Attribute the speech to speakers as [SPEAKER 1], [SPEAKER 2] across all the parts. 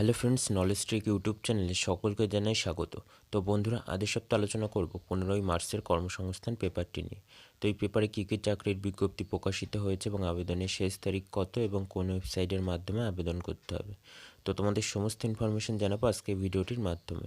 [SPEAKER 1] Hello friends knowledge trick YouTube চ্যানেলে সকলকে জানাই স্বাগত। তো বন্ধুরা আদের সপ্তাহে আলোচনা করব পনেরোই মার্চের কর্মসংস্থান পেপারটি নিয়ে। তো এই পেপারে কী কী চাকরির বিজ্ঞপ্তি প্রকাশিত হয়েছে এবং আবেদনের শেষ তারিখ কত এবং কোন ওয়েবসাইটের মাধ্যমে আবেদন করতে হবে? তো তোমাদের সমস্ত ইনফরমেশন জানাব আজকে ভিডিওটির মাধ্যমে।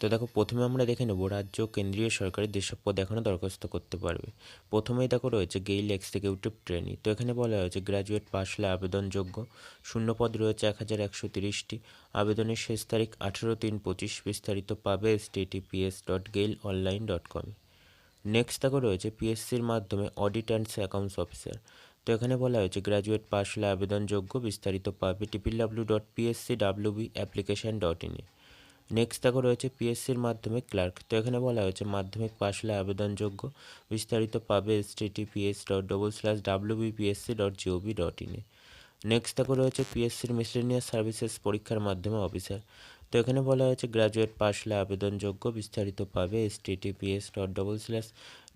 [SPEAKER 1] তো দেখো, প্রথমে আমরা দেখে নেব রাজ্য কেন্দ্রীয় সরকারের যেসব পদ এখনও দরখাস্ত করতে পারবে। প্রথমেই দেখো রয়েছে গেইল এক্সিকিউটিভ ট্রেনি। তো এখানে বলা হয়েছে গ্র্যাজুয়েট পাশ হলে আবেদনযোগ্য। শূন্য পদ রয়েছে এক হাজার একশো তিরিশটি। আবেদনের শেষ তারিখ আঠেরো তিন পঁচিশ। বিস্তারিত পাবে S dot GAIL online dot কমে নেক্সট দেখো রয়েছে পিএসসির মাধ্যমে অডিট অ্যান্ড অ্যাকাউন্টস অফিসার তো এখানে বলা হয়েছে গ্র্যাজুয়েট পাশ হলে আবেদনযোগ্য। বিস্তারিত পাবে triple W dot PSC WB application dot ইনে নেক্সট দেখো রয়েছে পিএসসির মাধ্যমে ক্লার্ক তো এখানে বলা হয়েছে, মাধ্যমিক পাশ হলে আবেদনযোগ্য। বিস্তারিত পাবে S TTPS dot double slash WBPSC dot GOV dot ইনে নেক্সট দেখো রয়েছে পিএসসির মিসলেনিয়াস সার্ভিসেস পরীক্ষার মাধ্যমে অফিসার তো এখানে বলা হয়েছে গ্র্যাজুয়েট পাশ হলে আবেদনযোগ্য। বিস্তারিত পাবে S TTPS dot double slash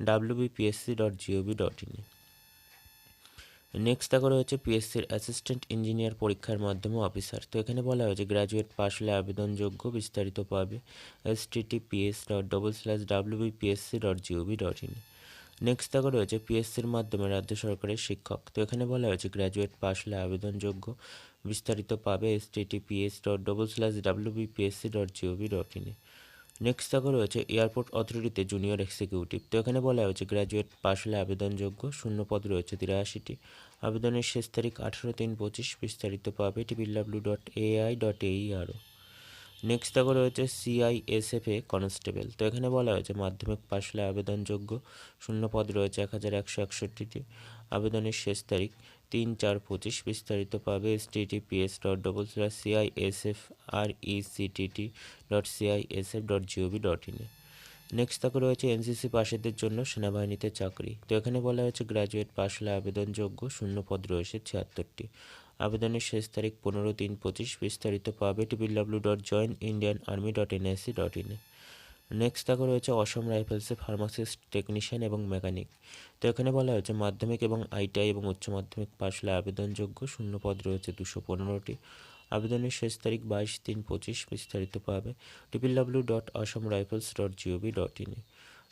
[SPEAKER 1] WBPSC dot GOV dot ইনে নেক্সট দেখো রয়েছে পিএসসির অ্যাসিস্ট্যান্ট ইঞ্জিনিয়ার পরীক্ষার মাধ্যমে অফিসার তো এখানে বলা হয়েছে গ্র্যাজুয়েট পাশ হলে আবেদনযোগ্য বিস্তারিত পাবে। S TTPS dot double slash WBPSC dot GOV dot in next দেখো রয়েছে পিএসসির মাধ্যমে রাজ্য সরকারের শিক্ষক। তো এখানে বলা হয়েছে গ্র্যাজুয়েট পাশ হলে আবেদনযোগ্য বিস্তারিত পাবে S TTPS dot double slash WBPSC dot GOV dot ইনে নেক্সট দেখো রয়েছে এয়ারপোর্ট অথরিটিতে জুনিয়র এক্সিকিউটিভ তো এখানে বলা হয়েছে গ্র্যাজুয়েট পাশ হলে আবেদনযোগ্য শূন্য পদ রয়েছে তিরাশিটি। আবেদনের শেষ তারিখ আঠেরো তিন পঁচিশ, বিস্তারিত পাবে ডাব্লিউ ডট এআই ডট এই আরও নেক্সট দেখো রয়েছে সিআইএসএফ এ কনস্টেবল তো এখানে বলা হয়েছে মাধ্যমিক পাশ হলে আবেদনযোগ্য শূন্য পদ রয়েছে এক হাজার একশো একষট্টিটি। আবেদনের শেষ তারিখ তিন চার পঁচিশ বিস্তারিত পাবে S TTPS dot double slash CISF R ECTT dot CISF dot GOV dot ইনে নেক্সট তাকে রয়েছে এনসিসি পাশেদের জন্য সেনাবাহিনীতে চাকরি। তো এখানে বলা হয়েছে গ্র্যাজুয়েট পাশ হলে আবেদনযোগ্য শূন্য পদ রয়েছে ছিয়াত্তরটি। আবেদনের শেষ তারিখ পনেরো তিন পঁচিশ বিস্তারিত পাবে triple W dot join Indian army dot NSC dot ইনে নেক্সট দেখো রয়েছে অসম রাইফেলসে ফার্মাসিস্ট টেকনিশিয়ান এবং মেকানিক তো এখানে বলা হয়েছে মাধ্যমিক এবং আইটিআই এবং উচ্চ মাধ্যমিক পাশ হলে আবেদনযোগ্য শূন্য পদ রয়েছে দুশো পনেরোটি। আবেদনের শেষ তারিখ বাইশ তিন পঁচিশ বিস্তারিত পাবে W dot Assam rifles dot GOV dot ইনে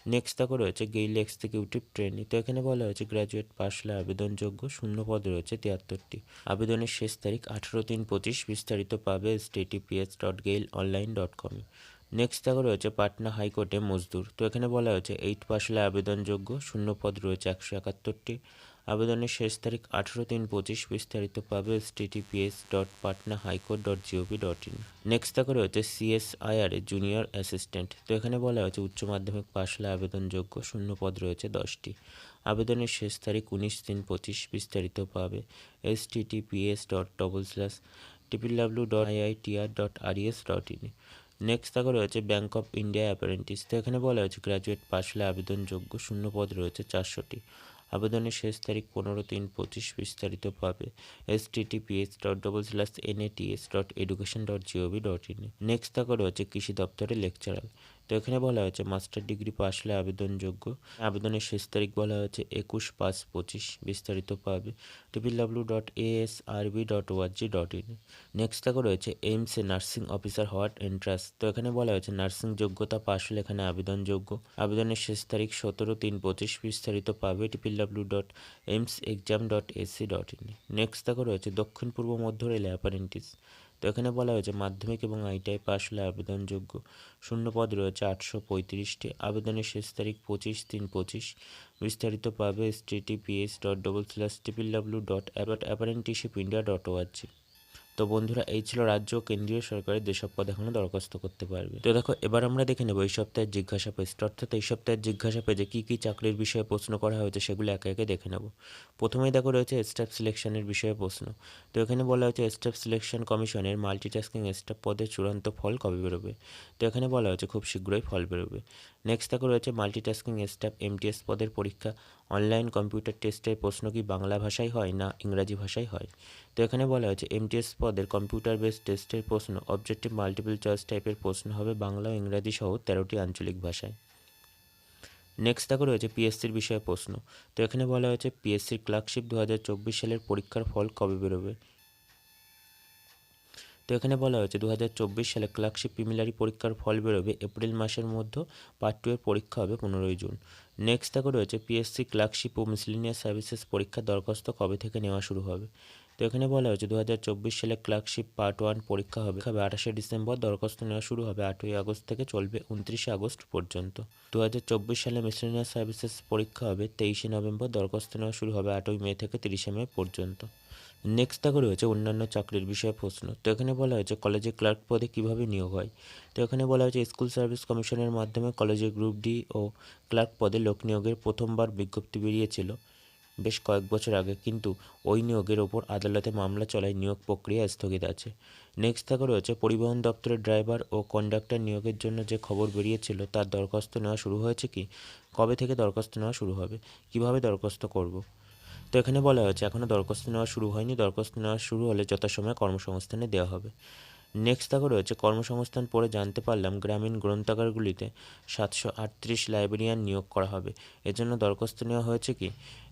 [SPEAKER 1] নেক্সট দেখো রয়েছে গেইল এক্সিকিউটিভ ট্রেনিং তো এখানে বলা হয়েছে গ্র্যাজুয়েট পাশ হলে আবেদনযোগ্য শূন্য পদ রয়েছে তিয়াত্তরটি। আবেদনের শেষ তারিখ আঠেরো তিন পঁচিশ বিস্তারিত পাবে S dot GAIL online dot কমে নেক্সট দেখো রয়েছে পাটনা হাইকোর্টে মজদুর। তো এখানে বলা হয়েছে এইট পাশ হলে আবেদনযোগ্য শূন্য পদ রয়েছে একশো একাত্তরটি। আবেদনের শেষ তারিখ আঠেরো তিন পঁচিশ বিস্তারিত পাবে S TTPS dot Patna high court dot GOV dot in next দেখো রয়েছে সিএসআইআর জুনিয়র অ্যাসিস্ট্যান্ট তো এখানে বলা হয়েছে, উচ্চ মাধ্যমিক পাশ হলে আবেদনযোগ্য শূন্য পদ রয়েছে দশটি। আবেদনের শেষ তারিখ উনিশ তিন পঁচিশ বিস্তারিত পাবে S TTPS dot double slash triple W dot IITR dot RES dot in next তাকে রয়েছে ব্যাঙ্ক অফ ইন্ডিয়া অ্যাপারেন্টিস তো এখানে বলা হয়েছে গ্র্যাজুয়েট পাস হলে আবেদনযোগ্য শূন্য পদ রয়েছে চারশোটি। আবেদনের শেষ তারিখ পনেরো তিন পঁচিশ বিস্তারিত পাবে। S TTPS dot double slash NATS dot education dot GOV dot in next থাকা রয়েছে কৃষি দপ্তরের লেকচারার তো এখানে বলা হয়েছে মাস্টার ডিগ্রি পাশ হলে আবেদনযোগ্য। আবেদনের শেষ তারিখ বলা হয়েছে একুশ পাঁচ পঁচিশ, বিস্তারিত পাবে W dot AS RB dot org dot in next থাকা রয়েছে এইমসে নার্সিং অফিসার হওয়ার এন্ট্রান্স তো এখানে বলা হয়েছে নার্সিং যোগ্যতা পাশ হলে এখানে আবেদনযোগ্য। আবেদনের শেষ তারিখ সতেরো তিন পঁচিশ, বিস্তারিত পাবে W dot AIIMS exam dot AC dot in next থাকা রয়েছে দক্ষিণ পূর্ব মধ্য রেলে অ্যাপারেন্টিস তো এখানে বলা হয়েছে, মাধ্যমিক এবং আইটিআই পাশ হলে আবেদনযোগ্য শূন্য পদ রয়েছে আটশো পঁয়ত্রিশটি। আবেদনের শেষ তারিখ পঁচিশ তিন পঁচিশ। বিস্তারিত পাবে S T TPS dot double slash triple W dot app apprenticeship India dot ORG তো বন্ধুরা, এই ছিল রাজ্য কেন্দ্রীয় সরকারের যেসব পদ এখনও দরখাস্ত করতে পারবে। তো দেখো, এবার আমরা দেখে নেব এই সপ্তাহের জিজ্ঞাসা পেজ। অর্থাৎ এই সপ্তাহের জিজ্ঞাসা পেজে কী কী চাকরির বিষয়ে প্রশ্ন করা হয়েছে সেগুলো একে একে দেখে নেব। প্রথমেই দেখো, রয়েছে স্টাফ সিলেকশনের বিষয়ে প্রশ্ন। তো এখানে বলা হয়েছে, স্টাফ সিলেকশন কমিশনের মাল্টিটাস্কিং স্টাফ পদের চূড়ান্ত ফল কবে বেরোবে? তো এখানে বলা হয়েছে, খুব শীঘ্রই ফল বেরোবে। নেক্সট দেখো রয়েছে মাল্টিটাস্কিং স্টাফ এমটিএস পদের পরীক্ষা অনলাইন কম্পিউটার টেস্টের প্রশ্ন কি বাংলা ভাষায় হয় না ইংরাজি ভাষায় হয়? তো এখানে বলা হয়েছে এমটিএস পদের কম্পিউটার বেস টেস্টের প্রশ্ন অবজেক্টিভ মাল্টিপল চয়েস টাইপের প্রশ্ন হবে বাংলা ও ইংরাজি সহ তেরোটি আঞ্চলিক ভাষায়। নেক্সট দেখো রয়েছে পিএসসির বিষয়ে প্রশ্ন, তো এখানে বলা হয়েছে পিএসসির ক্লার্কশিপ দু হাজার চব্বিশ সালের পরীক্ষার ফল কবে বেরোবে? তো এখানে বলা হয়েছে দু হাজার চব্বিশ সালে ক্লার্কশিপ প্রিমিলারি পরীক্ষার ফল বেরোবে, এপ্রিল মাসের মধ্যে পার্ট টু এর পরীক্ষা হবে পনেরোই জুন। নেক্সট দেখো রয়েছে পিএসসি ক্লার্কশিপ ও মিসলিনিয়াস সার্ভিসেস পরীক্ষার দরখাস্ত কবে থেকে নেওয়া শুরু হবে? তো এখানে বলা হয়েছে দু হাজার চব্বিশ সালে ক্লার্কশিপ পার্ট ওয়ান পরীক্ষা হবে হবে আঠাশে ডিসেম্বর দরখাস্ত নেওয়া শুরু হবে, আটই আগস্ট থেকে চলবে উনত্রিশে আগস্ট পর্যন্ত। দু হাজার চব্বিশ সালে মিসলিনিয়াস সার্ভিসেস পরীক্ষা হবে, তেইশে নভেম্বর দরখাস্ত নেওয়া শুরু হবে, আটই মে থেকে তিরিশে মে পর্যন্ত। নেক্সট দেখো রয়েছে অন্যান্য চাকরির বিষয়ে প্রশ্ন। তো এখানে বলা হয়েছে কলেজে ক্লার্ক পদে কীভাবে নিয়োগ হয়? তো এখানে বলা হয়েছে স্কুল সার্ভিস কমিশনের মাধ্যমে কলেজে গ্রুপ ডি ও ক্লার্ক পদে লোক নিয়োগের প্রথমবার বিজ্ঞপ্তি বেরিয়েছিল বেশ কয়েক বছর আগে। কিন্তু ওই নিয়োগের ওপর আদালতে মামলা চলায় নিয়োগ প্রক্রিয়া স্থগিত আছে। নেক্সট থাকা রয়েছে, পরিবহন দপ্তরের ড্রাইভার ও কন্ডাক্টর নিয়োগের জন্য যে খবর বেরিয়েছিল তার দরখাস্ত নেওয়া শুরু হয়েছে কি? কবে থেকে দরখাস্ত নেওয়া শুরু হবে? কীভাবে দরখাস্ত করব? তো এখানে বলা হয়েছে এখনও দরখাস্ত নেওয়া শুরু হয়নি। দরখাস্ত নেওয়া শুরু হলে যথাসময়ে কর্মসংস্থানে দেওয়া হবে। নেক্সট দেখো রয়েছে, কর্মসংস্থান পড়ে জানতে পারলাম গ্রামীণ গ্রন্থাগারগুলিতে সাতশো আটত্রিশ লাইব্রেরিয়ান নিয়োগ করা হবে। এজন্য দরখাস্ত নেওয়া হয়েছে কি?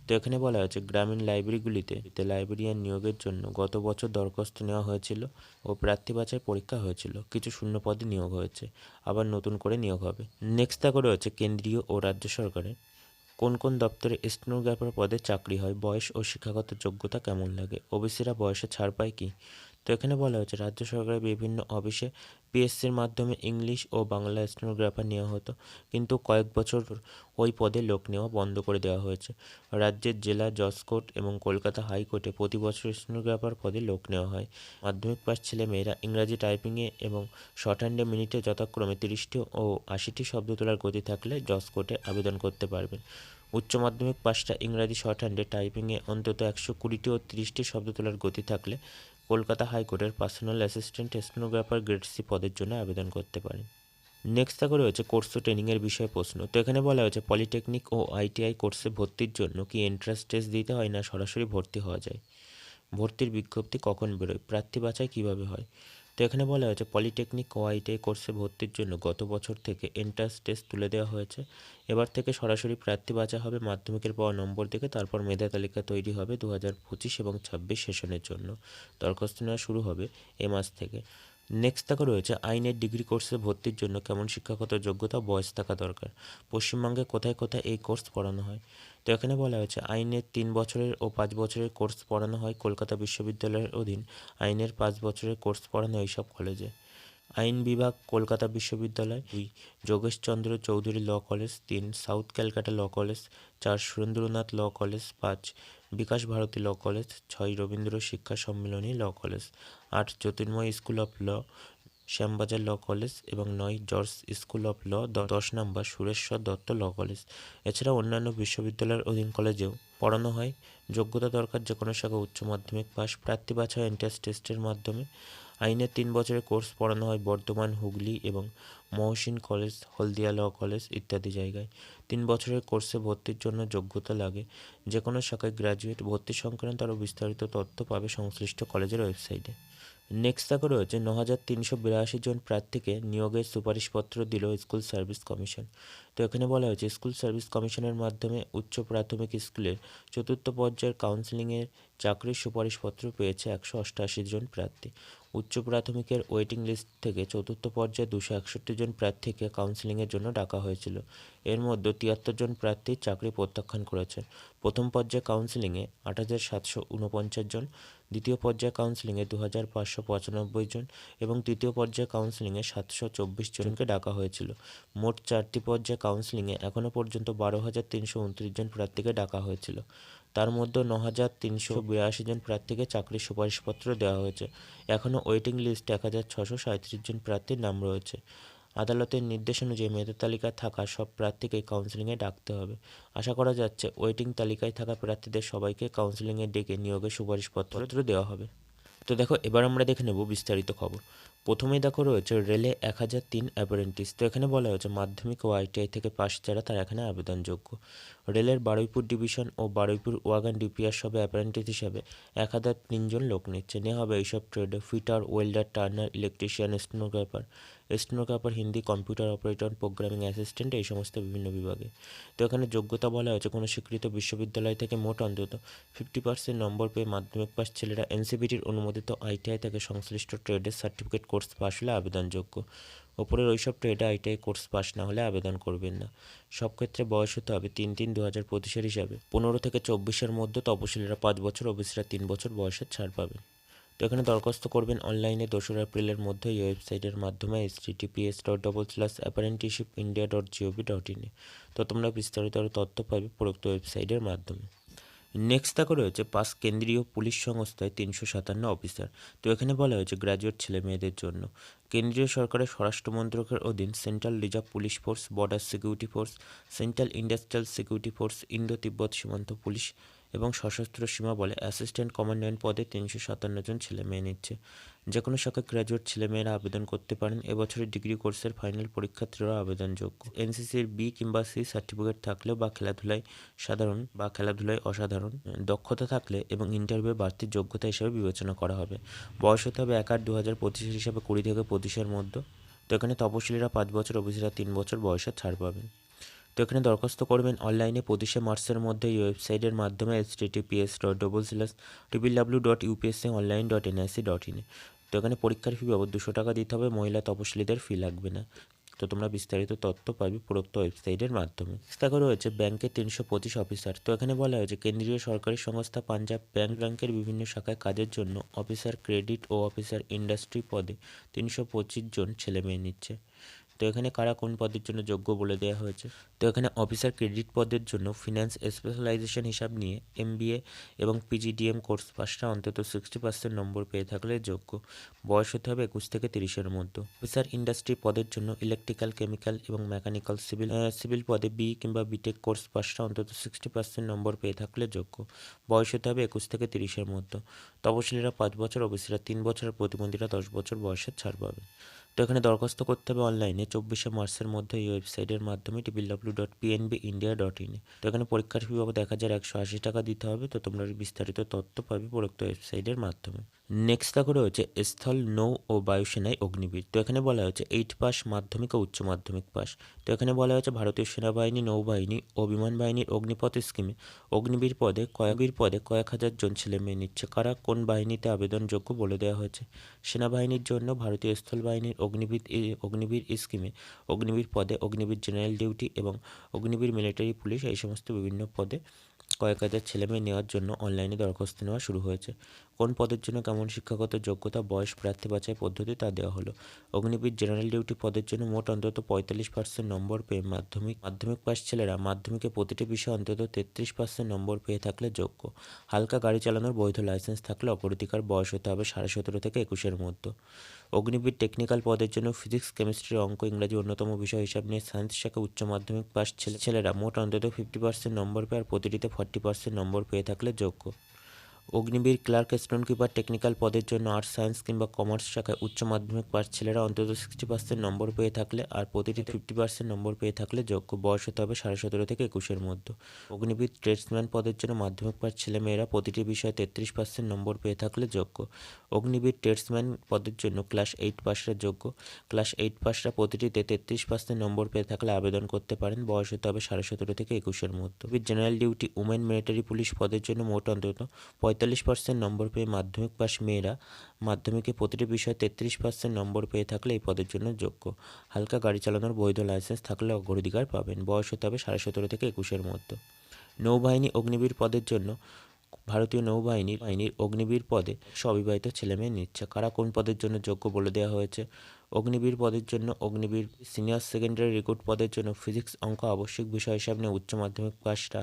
[SPEAKER 1] তো এখানে বলা হয়েছে, গ্রামীণ লাইব্রেরিগুলিতে লাইব্রেরিয়ান নিয়োগের জন্য গত বছর দরখাস্ত নেওয়া হয়েছিল ও প্রার্থী বাছাই পরীক্ষা হয়েছিল। কিছু শূন্য পদে নিয়োগ হয়েছে, আবার নতুন করে নিয়োগ হবে। নেক্সট দেখো রয়েছে, কেন্দ্রীয় ও রাজ্য সরকারের। কোন কোন দপ্তরে স্টেনোগ্রাফার পদে চাকরি হয়, বয়স ও শিক্ষাগত যোগ্যতা কেমন লাগে? ওবিসিরা বয়সে ছাড় পায় কি? তো এখানে বলা হয়েছে, রাজ্য সরকারের বিভিন্ন অফিসে পিএসসির মাধ্যমে ইংলিশ ও বাংলা স্টেনোগ্রাফার নেওয়া হতো। কিন্তু কয়েক বছর ওই পদে লোক নেওয়া বন্ধ করে দেওয়া হয়েছে। রাজ্যের জেলা জজ কোর্ট এবং কলকাতা হাইকোর্টে প্রতি বছর স্টেনোগ্রাফার পদে লোক নেওয়া হয়। মাধ্যমিক পাস ছেলে মেয়েরা ইংরাজি টাইপিংয়ে এবং শর্ট হ্যান্ডে মিনিটে যথাক্রমে তিরিশটি ও আশিটি শব্দ তোলার গতি থাকলে জজ কোর্টে আবেদন করতে পারবেন। উচ্চ মাধ্যমিক পাশটা ইংরাজি শর্ট হ্যান্ডে টাইপিংয়ে অন্তত একশো কুড়িটি ও তিরিশটি শব্দ তোলার গতি থাকলে কলকাতা হাইকোর্টের personal assistant stenographer grade C পদের জন্য আবেদন করতে পারেন। নেক্সট থাকা রয়েছে কোর্স ও ট্রেনিংয়ের বিষয়ে প্রশ্ন। তো এখানে বলা হয়েছে পলিটেকনিক ও আইটিআই কোর্সে ভর্তির জন্য কি এন্ট্রান্স টেস্ট দিতে হয় না সরাসরি ভর্তি হওয়া যায়? ভর্তির বিজ্ঞপ্তি কখন বেরোয়? প্রার্থী বাছাই কীভাবে হয়? তো এখানে বলা হয়েছে পলিটেকনিক ও আইটিআই কোর্সে ভর্তির জন্য গত বছর থেকে এন্ট্রান্স টেস্ট তুলে দেওয়া হয়েছে। এবার থেকে সরাসরি প্রার্থী বাছা হবে, মাধ্যমিকের পাওয়া নম্বর থেকে তারপর মেধা তালিকা তৈরি হবে দু হাজার পঁচিশ এবং ছাব্বিশ সেশনের জন্য। দরখাস্ত নেওয়া শুরু হবে এ মাস থেকে। নেক্সট থাকা রয়েছে আইনের ডিগ্রি কোর্সে ভর্তির জন্য কেমন শিক্ষাগত যোগ্যতা, বয়স থাকা দরকার, পশ্চিমবঙ্গে কোথায় কোথায় এই কোর্স পড়ানো হয়? তো এখানে বলা হয়েছে, আইনের তিন বছরের ও পাঁচ বছরের কোর্স পড়ানো হয় কলকাতা বিশ্ববিদ্যালয়ের অধীন। আইনের পাঁচ বছরের কোর্স পড়ানো এইসব কলেজে। আইন বিভাগ, কলকাতা বিশ্ববিদ্যালয় দুই, যোগেশচন্দ্র চৌধুরী ল কলেজ তিন, সাউথ ক্যালকাটা ল কলেজ চার, সুরেন্দ্রনাথ ল কলেজ পাঁচ, বিকাশ ভারতী ল কলেজ ছয়, রবীন্দ্র শিক্ষা সম্মিলনী ল কলেজ আট, Jyotirmoy school of law Shyambazar law college এবং নয় জর্জ স্কুল অফ ল দশ নম্বর সুরেশ্বর দত্ত ল কলেজ। এছাড়া অন্যান্য বিশ্ববিদ্যালয়ের অধীন কলেজেও পড়ানো হয়। যোগ্যতা দরকার যে কোনো শাখা উচ্চ মাধ্যমিক পাস, প্রার্থী বাছাই, এন্ট্রান্স টেস্টের মাধ্যমে। আইনের তিন বছরের কোর্স পড়ানো হয় বর্ধমান, হুগলি এবং Mohsin college, Haldia law college ইত্যাদি জায়গায়। তিন বছরের কোর্সে ভর্তির জন্য যোগ্যতা লাগে। যে কোনো শাখায় গ্র্যাজুয়েট ভর্তি সংক্রান্ত আরও বিস্তারিত তথ্য পাবে সংশ্লিষ্ট কলেজের ওয়েবসাইটে। নেক্সট তাকে রয়েছে ন হাজার তিনশো বিরাশি জন প্রার্থীকে নিয়োগের সুপারিশপত্র দিল স্কুল সার্ভিস কমিশন। তো এখানে বলা হয়েছে, স্কুল সার্ভিস কমিশনের মাধ্যমে উচ্চ প্রাথমিক স্কুলের চতুর্থ পর্যায়ের কাউন্সেলিংয়ের চাকরির সুপারিশপত্র পেয়েছে একশো অষ্টআশি জন প্রার্থী। উচ্চ প্রাথমিকের ওয়েটিং লিস্ট থেকে চতুর্থ পর্যায়ে দুশো একষট্টি জন প্রার্থীকে কাউন্সেলিংয়ের জন্য ডাকা হয়েছিল। এর মধ্যে তিয়াত্তর জন প্রার্থী চাকরি প্রত্যাখ্যান করেছেন। প্রথম পর্যায়ে কাউন্সেলিংয়ে আট হাজার সাতশো উনপঞ্চাশ জন, দ্বিতীয় পর্যায়ে কাউন্সেলিংয়ে দু হাজার পাঁচশো পঁচানব্বই জন এবং তৃতীয় পর্যায়ে কাউন্সেলিংয়ে সাতশো চব্বিশ জনকে ডাকা হয়েছিল। মোট চারটি পর্যায়ে কাউন্সেলিংয়ে এখনও পর্যন্ত বারো হাজার তিনশো উনত্রিশ জন প্রার্থীকে ডাকা হয়েছিল। তার মধ্যে ন হাজার তিনশো বিরাশি জন প্রার্থীকে চাকরির সুপারিশপত্র দেওয়া হয়েছে। এখনও ওয়েটিং লিস্টে এক হাজার ছশো সাঁত্রিশ জন প্রার্থীর নাম রয়েছে। আদালতের নির্দেশ অনুযায়ী মেধা তালিকা থাকা সব প্রার্থীকে কাউন্সেলিংয়ে ডাকতে হবে। আশা করা যাচ্ছে, ওয়েটিং তালিকায় থাকা প্রার্থীদের সবাইকে কাউন্সেলিংয়ে ডেকে নিয়োগের সুপারিশপত্র দেওয়া হবে। তো দেখো, এবার আমরা দেখে নেব বিস্তারিত খবর। প্রথমেই দেখো রয়েছে রেলে এক হাজার তিন অ্যাপারেন্টিস। তো এখানে বলা হয়েছে, মাধ্যমিক ও আইটিআই থেকে পাশ যারা, তারা এখানে আবেদনযোগ্য। রেলের বারুইপুর ডিভিশন ও বারুইপুর ওয়াগান ডিপিআর সবে অ্যাপারেন্টিস হিসাবে এক হাজার তিনজন লোক নিচ্ছে। নেওয়া হবে এইসব ট্রেডে, fitter, welder, turner, electrician stenographer stenographer Hindi computer operator, programming assistant, এই সমস্ত বিভিন্ন বিভাগে। তো এখানে যোগ্যতা বলা হয়েছে, কোনো স্বীকৃত বিশ্ববিদ্যালয় থেকে মোট অন্তত ফিফটি পার্সেন্ট নম্বর পেয়ে মাধ্যমিক পাস ছেলেরা এনসিবিটির অনুমোদিত আইটিআই থেকে সংশ্লিষ্ট ট্রেডের সার্টিফিকেট কোর্স পাস হলে আবেদনযোগ্য। ওপরের ওইসব ট্রেডে আইটিআই কোর্স পাস না হলে আবেদন করবেন না। সব ক্ষেত্রে বয়স হতে হবে তিন তিন দু হাজার পঁচিশের হিসাবে। পনেরো থেকে চব্বিশের মধ্যে তপশিলীরা পাঁচ বছর ওবিসিরা তিন বছর বয়সের ছাড় পাবেন। তো এখানে দরখাস্ত করবেন অনলাইনে দোসরা এপ্রিলের মধ্যে এই ওয়েবসাইটের মাধ্যমে S TPS dot double slash apprenticeship India dot GOV dot ইনে তো তোমরা বিস্তারিত আরও তথ্য পাবে উপরোক্ত ওয়েবসাইটের মাধ্যমে। নেক্সট দেখো রয়েছে পাস কেন্দ্রীয় পুলিশ সংস্থায় তিনশো সাতান্ন অফিসার তো এখানে বলা হয়েছে গ্র্যাজুয়েট ছেলে মেয়েদের জন্য। কেন্দ্রীয় সরকারের স্বরাষ্ট্র মন্ত্রকের অধীন central reserve police force border security force central industrial security force Indo Tibet সীমান্ত পুলিশ এবং সশস্ত্র সীমা বলে অ্যাসিস্ট্যান্ট কমান্ড্যান্ট পদে তিনশো সাতান্ন জন ছেলে মেয়ে নিচ্ছে। যে কোনো শাখায় গ্র্যাজুয়েট ছেলেমেয়েরা আবেদন করতে পারেন। এবছরের ডিগ্রি কোর্সের ফাইনাল পরীক্ষার্থীরা আবেদনযোগ্য। এনসিসির বি কিংবা সি সার্টিফিকেট থাকলেও বা খেলাধুলায় সাধারণ বা খেলাধুলায় অসাধারণ দক্ষতা থাকলে এবং ইন্টারভিউ বাড়তির যোগ্যতা হিসেবে বিবেচনা করা হবে। বয়স হতে হবে এক আট দু হাজার পঁচিশের হিসাবে কুড়ি থেকে পঁচিশের মধ্যে। তো এখানে তপশিলীরা পাঁচ বছর ওবিসিরা তিন বছর বয়সের ছাড় পাবেন। তো এখানে দরখাস্ত করবেন অনলাইনে পঁচিশে মার্চের মধ্যে এই ওয়েবসাইটের মাধ্যমে S TPS dot double slash triple W dot UPSC online dot NIC dot ইনে তো এখানে পরীক্ষার ফি বাবদ দুশো টাকা দিতে হবে, মহিলা তপশিলীদের ফি লাগবে না। তো তোমরা বিস্তারিত তথ্য পাবে উপরোক্ত ওয়েবসাইটের মাধ্যমে। দেখো রয়েছে ব্যাংকের তিনশো পঁচিশ অফিসার তো এখানে বলা হয়েছে, কেন্দ্রীয় সরকারি সংস্থা পাঞ্জাব ব্যাংক ব্যাংকের বিভিন্ন শাখায় কাজের জন্য অফিসার ক্রেডিট ও অফিসার ইন্ডাস্ট্রি পদে তিনশো পঁচিশ জন ছেলে মেয়ে নিচ্ছে। তো এখানে কারা কোন পদের জন্য যোগ্য বলে দেওয়া হয়েছে? তো এখানে অফিসার ক্রেডিট পদের জন্য ফিনান্স স্পেশালাইজেশন হিসাব নিয়ে এমবিএ এবং পিজিডিএম কোর্স পাসটা অন্তত সিক্সটি পার্সেন্ট নম্বর পেয়ে থাকলে যোগ্য। বয়স হতে হবে একুশ থেকে তিরিশের মধ্যে। অফিসার ইন্ডাস্ট্রি পদের জন্য ইলেকট্রিক্যাল কেমিক্যাল এবং মেকানিক্যাল সিভিল সিভিল পদে বি কিংবা বিটেক কোর্স পাসটা অন্তত সিক্সটি পার্সেন্ট নম্বর পেয়ে থাকলে যোগ্য। বয়স হতে হবে একুশ থেকে তিরিশের মধ্যে। তপশিলীরা পাঁচ বছর ওবিসিরা তিন বছর প্রতিবন্ধীরা দশ বছর বয়সের ছাড় পাবে। তো এখানে দরখাস্ত করতে হবে অনলাইনে চব্বিশে মার্চের মধ্যে এই ওয়েবসাইটের মাধ্যমে T W dot PNB India dot ইনে তো এখানে পরীক্ষার ফি বাবদ এক হাজার একশো আশি টাকা দিতে হবে। তো তোমরা বিস্তারিত তথ্য পাবে পরোক্ত ওয়েবসাইটের মাধ্যমে। নেক্সট দেখো রয়েছে স্থল, নৌ ও বায়ুসেনায় অগ্নিবীর। তো এখানে বলা হয়েছে এইট পাস মাধ্যমিক ও উচ্চ মাধ্যমিক পাস তো এখানে বলা হয়েছে ভারতীয় সেনাবাহিনী নৌবাহিনী ও বিমান বাহিনীর অগ্নিপথ স্কিমে অগ্নিবীর পদে কয়েকবীর পদে কয়েক হাজার জন ছেলে মেয়ে নিচ্ছে। কারা কোন বাহিনীতে আবেদনযোগ্য বলে দেওয়া হয়েছে? সেনাবাহিনীর জন্য ভারতীয় স্থল বাহিনীর অগ্নিবীর অগ্নিবীর স্কিমে অগ্নিবীর পদে অগ্নিবীর জেনারেল ডিউটি এবং অগ্নিবীর মিলিটারি পুলিশ এই সমস্ত বিভিন্ন পদে কয়েক হাজার ছেলেমেয়ে নেওয়ার জন্য অনলাইনে দরখাস্ত নেওয়া শুরু হয়েছে। কোন পদের জন্য কেমন শিক্ষাগত যোগ্যতা, বয়স, প্রার্থী বাছাই পদ্ধতি তা দেওয়া হলো। অগ্নিবীর জেনারেল ডিউটি পদের জন্য মোট অন্তত পঁয়তাল্লিশ পার্সেন্ট নম্বর পেয়ে মাধ্যমিক মাধ্যমিক পাশ ছেলেরা মাধ্যমিকে প্রতিটি বিষয়ে অন্তত তেত্রিশ পার্সেন্ট নম্বর পেয়ে থাকলে যোগ্য। হালকা গাড়ি চালানোর বৈধ লাইসেন্স থাকলে অপরাধিকার বয়স হতে হবে সাড়ে সতেরো থেকে একুশের মধ্যে। অগ্নিবীর টেকনিক্যাল পদের জন্য ফিজিক্স কেমিস্ট্রি অঙ্ক ইংরাজি অন্যতম বিষয় হিসাব নিয়ে সায়েন্স শাখা উচ্চ মাধ্যমিক ছেলে, ছেলেরা মোট অন্তত ফিফটি পার্সেন্ট নম্বর পেয়ে আর প্রতিটিতে ফর্টি পার্সেন্ট নম্বর পেয়ে থাকলে যোগ্য। Agniveer clerk store keeper technical পদের জন্য আর্টস, সায়েন্স কিংবা কমার্স শাখায় উচ্চ মাধ্যমিক পাস ছেলেরা অন্তত সিক্সটি পার্সেন্ট নম্বর পেয়ে থাকলে আর প্রতিটি ফিফটি পার্সেন্ট নম্বর পেয়ে থাকলে যোগ্য বয়স হতে হবে সাড়ে সতেরো থেকে একুশের মধ্যে। অগ্নিবীর ট্রেডসম্যান পদের জন্য মাধ্যমিক পাস ছেলেমেয়েরা প্রতিটি বিষয়ে তেত্রিশ পার্সেন্ট নম্বর পেয়ে থাকলে যোগ্য। অগ্নিবীর ট্রেডসম্যান পদের জন্য ক্লাস এইট পাসরা যোগ্য। ক্লাস এইট পাসরা প্রতিটিতে তেত্রিশ পার্সেন্ট নম্বর পেয়ে থাকলে আবেদন করতে পারেন, বয়স হতে হবে সাড়ে সতেরো থেকে একুশের মধ্যে। General duty women military police পদের জন্য মোট অন্তত পঁয়তাল্লিশ পার্সেন্ট নম্বর পেয়ে মাধ্যমিক পাস মেয়েরা মাধ্যমিকে প্রতিটি বিষয়ে তেত্রিশ পার্সেন্ট নম্বর পেয়ে থাকলে এই পদের জন্য যোগ্য। হালকা গাড়ি চালানোর বৈধ লাইসেন্স থাকলে অগ্রাধিকার পাবেন। বয়স হতে হবে সাড়ে সতেরো থেকে একুশের মধ্যে। নৌবাহিনী অগ্নিবীর পদের জন্য ভারতীয় নৌবাহিনীর বাহিনীর অগ্নিবীর পদে অবিবাহিত ছেলেমেয়ে নিচ্ছে। কারা কোন পদের জন্য যোগ্য বলে দেওয়া হয়েছে? অগ্নিবীর পদের জন্য অগ্নিবীর সিনিয়র সেকেন্ডারি রিক্রুট পদের জন্য ফিজিক্স অঙ্ক আবশ্যিক বিষয় হিসাবে নিয়ে উচ্চ মাধ্যমিক পাসটা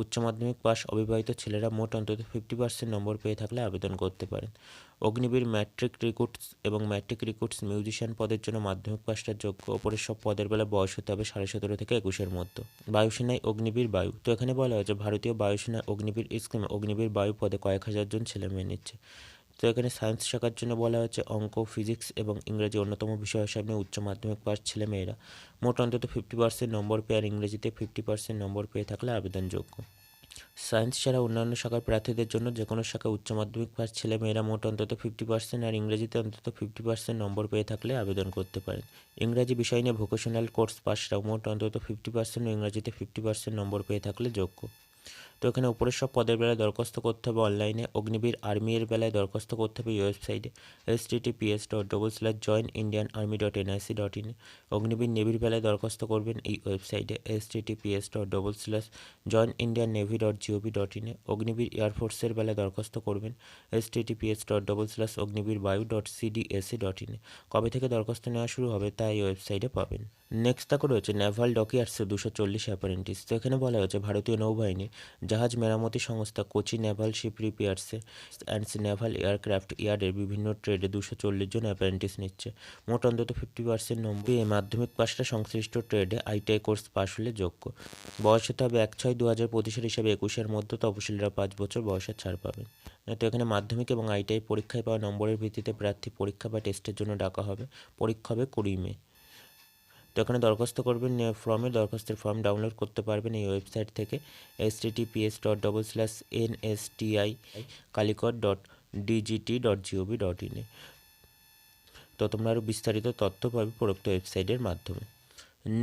[SPEAKER 1] উচ্চ মাধ্যমিক পাস অবিবাহিত ছেলেরা মোট অন্তত ফিফটি পার্সেন্ট নম্বর পেয়ে থাকলে আবেদন করতে পারেন। অগ্নিবীর ম্যাট্রিক রিক্রুটস এবং ম্যাট্রিক রিক্রুটস মিউজিশিয়ান পদের জন্য মাধ্যমিক পাশটা যোগ্য। ওপরের সব পদের বেলা বয়স হতে হবে সাড়ে সতেরো থেকে একুশের মধ্যে। বায়ুসেনায় অগ্নিবীর বায়ু। তো এখানে বলা হয়েছে, ভারতীয় বায়ুসেনায় অগ্নিবীর স্কিমে অগ্নিবীর বায়ু পদে কয়েক হাজার জন ছেলে মেয়ে নিচ্ছে। তো এখানে সায়েন্স শাখার জন্য বলা হয়েছে অঙ্ক ফিজিক্স এবং ইংরেজি অন্যতম বিষয় হিসাবে উচ্চ মাধ্যমিক পাস ছেলেমেয়েরা। মোট অন্তত ফিফটি পার্সেন্ট নম্বর পেয়ে আর ইংরেজিতে ফিফটি পার্সেন্ট নম্বর পেয়ে থাকলে আবেদনযোগ্য। সায়েন্স ছাড়া অন্যান্য শাখার প্রার্থীদের জন্য যে কোনো শাখায় উচ্চ মাধ্যমিক পাস ছেলে মেয়েরা মোট অন্তত ফিফটি পার্সেন্ট আর ইংরেজিতে অন্তত ফিফটি পার্সেন্ট নম্বর পেয়ে থাকলে আবেদন করতে পারেন। ইংরাজি বিষয় নিয়ে ভোকেশনাল কোর্স পাসরাও মোট অন্তত ফিফটি পার্সেন্ট ও ইংরাজিতে ফিফটি পার্সেন্ট নম্বর পেয়ে থাকলে যোগ্য। তো এখানে উপরের সব পদের বেলায় দরখাস্ত করতে হবে অনলাইনে। অগ্নিবীর আর্মির বেলায় দরখাস্ত করতে হবে ওয়েবসাইটে। S T T P S dot double slash join Indian army dot NIC dot in Agniveer নেভির বেলায় দরখাস্ত করবেন এই ওয়েবসাইটে। S T T P S dot double slash join Indian navy dot GOV dot ইনে অগ্নিবীর এয়ারফোর্সের বেলায় দরখাস্ত করবেন S T T P S dot double slash Agniveer Vayu dot CDAC dot ইনে কবে থেকে দরখাস্ত নেওয়া শুরু হবে তা এই ওয়েবসাইটে পাবেন। নেক্সট তাকে রয়েছে নেভাল ডকিয়ার্সে দুশো চল্লিশ অ্যাপারেন্টিস তো এখানে বলা হয়েছে ভারতীয় নৌবাহিনী জাহাজ মেরামতি সংস্থা কোচি নেভাল শিপ রিপেয়ার্সে অ্যান্ড নেভাল এয়ারক্রাফট ইয়ার্ডের বিভিন্ন ট্রেডে দুশো চল্লিশ জন অ্যাপারেন্টিস নিচ্ছে। মোট অন্তত ফিফটি পার্সেন্ট নম্বর পেয়ে মাধ্যমিক পাশটা সংশ্লিষ্ট ট্রেডে আইটিআই কোর্স পাশ হলে যোগ্য। বয়স হতে হবে এক ছয় দু হাজার পঁচিশের হিসাবে একুশের মধ্যে তপশিলীরা পাঁচ বছর বয়সের ছাড় পাবেন। তো এখানে মাধ্যমিক এবং আইটিআই পরীক্ষায় পাওয়া নম্বরের ভিত্তিতে প্রার্থী পরীক্ষা বা টেস্টের জন্য ডাকা হবে। পরীক্ষা হবে কুড়ি মে। তো এখানে দরখাস্ত করবেন ফর্মে দরখাস্তের ফর্ম ডাউনলোড করতে পারবেন এই ওয়েবসাইট থেকে S T T P S dot double slash N S T I Calicut dot DGT dot GOV dot ইনে তো তোমরা আরও বিস্তারিত তথ্য পাবে প্রদত্ত ওয়েবসাইটের মাধ্যমে।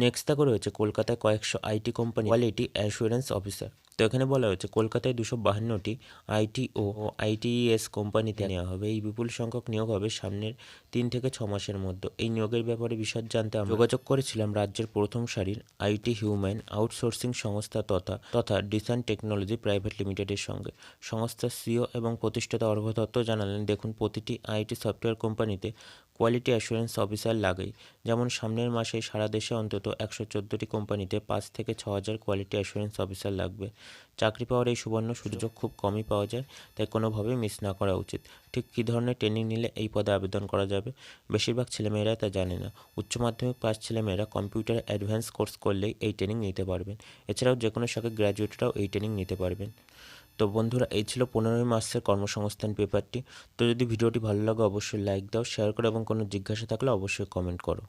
[SPEAKER 1] নেক্সট করে রয়েছে কলকাতায় কয়েকশো IT company quality assurance officer তো এখানে বলা হয়েছে, কলকাতায় দুশো বাহান্নটি আইটি ও আইটিএস কোম্পানিতে নেওয়া হবে। এই বিপুল সংখ্যক নিয়োগ হবে সামনের তিন থেকে ছ মাসের মধ্যে। এই নিয়োগের ব্যাপারে বিশদ জানতে আমরা যোগাযোগ করেছিলাম রাজ্যের প্রথম সারির আইটি হিউম্যান আউটসোর্সিং সংস্থা তথা তথা ডিসান টেকনোলজি প্রাইভেট লিমিটেডের সঙ্গে। সংস্থার সিও এবং প্রতিষ্ঠাতা অর্ঘ দত্ত জানালেন, দেখুন, প্রতিটি আইটি সফটওয়্যার কোম্পানিতে কোয়ালিটি অ্যাসুরেন্স অফিসার লাগেই। যেমন সামনের মাসে সারা দেশে অন্তত একশো চোদ্দোটি কোম্পানিতে পাঁচ থেকে ছ হাজার কোয়ালিটি অ্যাসুরেন্স অফিসার লাগবে। চাকরি পাওয়ার এই সুবর্ণ সুযোগ খুব কমই পাওয়া যায় তাই কোনোভাবেই মিস না করা উচিত। ঠিক কী ধরনের ট্রেনিং নিলে এই পদে আবেদন করা যাবে? বেশিরভাগ ছেলেমেয়েরা তা জানে না। উচ্চ মাধ্যমিক পাস ছেলেমেয়েরা কম্পিউটার অ্যাডভান্স কোর্স করলেই এই ট্রেনিং নিতে পারবেন। এছাড়াও যে কোনো শাখায় গ্র্যাজুয়েটরাও এই ট্রেনিং নিতে পারবেন। তো বন্ধুরা এই ছিল পনেরোই মাসের কর্মসংস্থান পেপারটি তো যদি ভিডিওটি ভালো লাগে অবশ্যই লাইক দাও শেয়ার করো এবং কোনো জিজ্ঞাসা থাকলে অবশ্যই কমেন্ট করো।